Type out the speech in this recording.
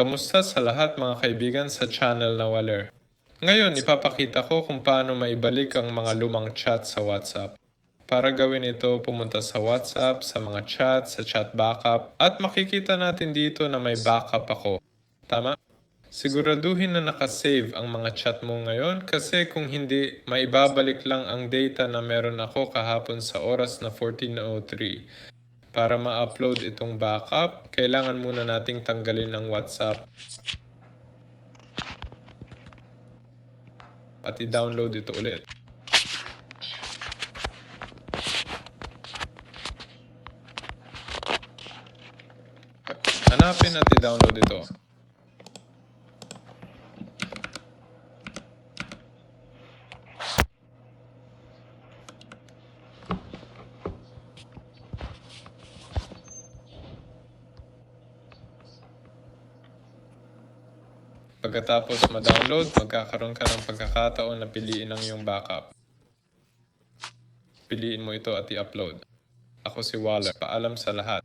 Kamusta sa lahat mga kaibigan sa channel na Waller? Ngayon, ipapakita ko kung paano maibalik ang mga lumang chat sa WhatsApp. Para gawin ito, pumunta sa WhatsApp, sa mga chat, sa chat backup, at makikita natin dito na may backup ako. Tama? Siguraduhin na nakasave ang mga chat mo ngayon kasi kung hindi, maibabalik lang ang data na meron ako kahapon sa oras na 14.03. Para ma-upload itong backup, kailangan muna nating tanggalin ang WhatsApp at i-download ito ulit. Hanapin at i-download ito. Pagkatapos ma-download, magkakaroon ka ng pagkakataon na piliin ang iyong backup. Piliin mo ito at i-upload. Ako si Waller. Paalam sa lahat.